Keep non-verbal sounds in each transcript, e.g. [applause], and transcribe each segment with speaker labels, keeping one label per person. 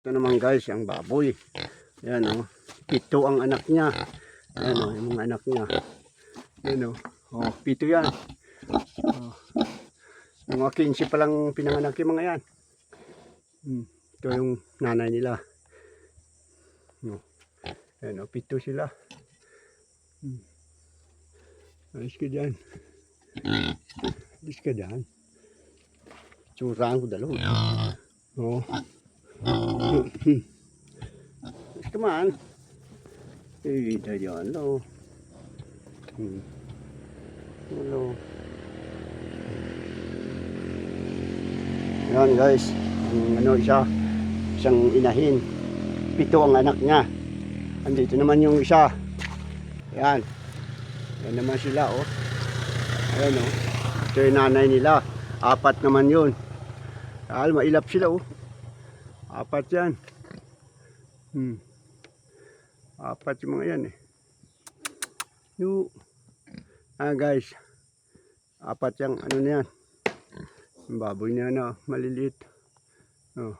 Speaker 1: Ito naman guys, ang baboy. Yan o. Pito ang anak niya. Yan o, yung mga anak niya. Yan o. Oh, pito yan. Oh. Mga 15 pa lang pinanganak yung mga yan. Hmm. Ito yung nanay nila. No. Yan o, pito sila. Hmm. Ayos ka dyan. Ayos ka dyan. Tsurahan ko dalawa. Oo. Come on. Dayan lo. Hmm. Hello. Yan guys. Ang ano isa. Isang inahin. Pito ang anak niya. Andito naman yung isa. Yan. Yan naman sila oh. Ayan oh. Ito yung nanay nila. Apat naman yun. Dahil mailap sila oh. Apat yan. Hmm. Apat yung mga yan eh. Yo. Ah guys. Apat yung ano na yan. Baboy na yan oh. Maliliit. Oh.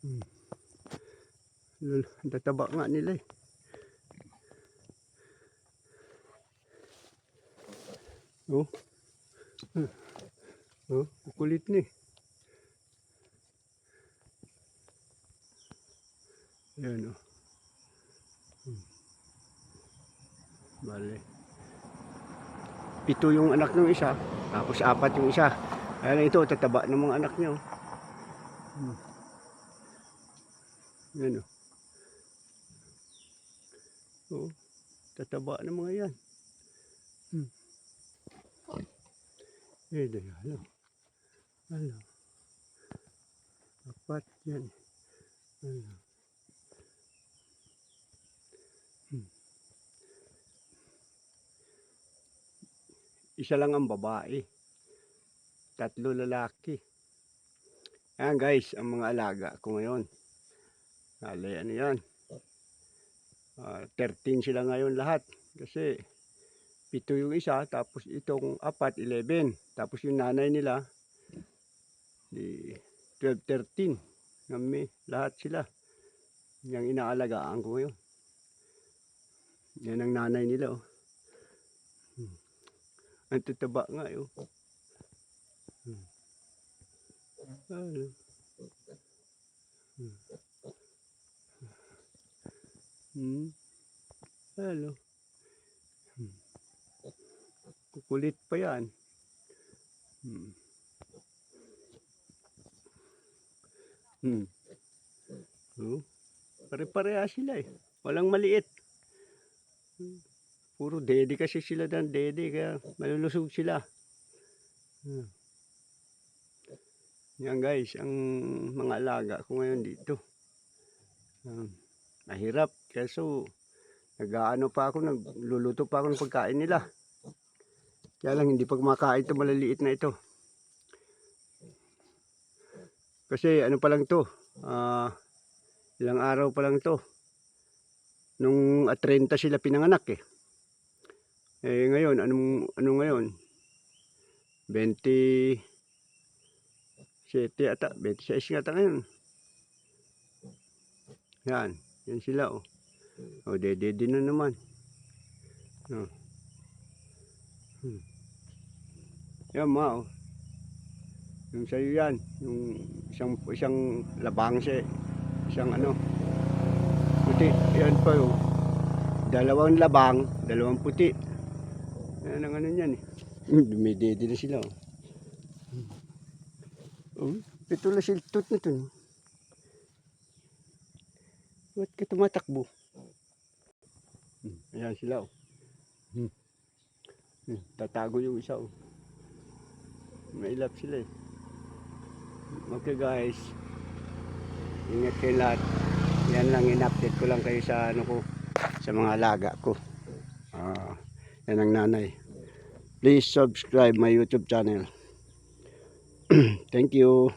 Speaker 1: Hmm. Lul, tataba nga nila eh. Oh. Hmm. Oh, kulit ni. Yan oh. Hmm. Bale. Pito yung anak ng isa, tapos apat yung isa. Kaya lang ito, tataba ng mga anak niya. Hmm. Yan oh. Oh, tataba ng mga yan. Hmm. Eh, dahil. Halo. Apat yan. Halo. Isa lang ang babae. Tatlo lalaki. Ayan guys, ang mga alaga ko ngayon. Alay, ano yan? Ah, 13 sila ngayon lahat. Kasi pito yung isa, tapos itong apat, 11. Tapos yung nanay nila, di 12, 13. Kami, lahat sila. Yung inaalagaan ko ngayon. Yan ang nanay nila. Oh. Hmm. Ang tataba nga eh. Oh. Hmm. Ano? Hmm. Hmm. Hello. Hmm. Kukulit pa yan. Hmm. Hmm. Oh. Pare-pareha sila eh. Walang maliit. Hmm. Puro dede kasi sila ng dede kaya malulusog sila. Hmm. Yan guys, ang mga alaga ko ngayon dito. Um, mahirap kaso nag-aano pa ako, nagluluto pa ako ng pagkain nila. Kaya lang hindi pa kumakain ito malaliit na ito. Kasi ano pa lang to, ah, ilang araw pa lang to. Nung at 30 sila pinanganak eh. Eh ngayon, anong, ano ngayon? 20, 7 ata, 26 ata ngayon. Yan, yan sila oh. O, dede din na naman. Oh. Hmm. Yan ma oh. Yung sa'yo yan, yung isang, isang labangse, isang ano, puti, yan pa oh. Dalawang labang, dalawang puti. Yan ang ano yan eh. Hmm, Dumidede na sila oh. Oh, ito na siltot na to. Ba't ka tumatakbo? Hmm, Ayan sila oh. Hmm. Hmm, Tatago yung isa oh. Mailap sila eh. Okay guys. Ingat kayo lahat. Yan lang in-update ko lang kayo sa ano ko sa mga alaga ko. Ah, yan ang nanay. Please subscribe my YouTube channel. [clears throat] Thank you.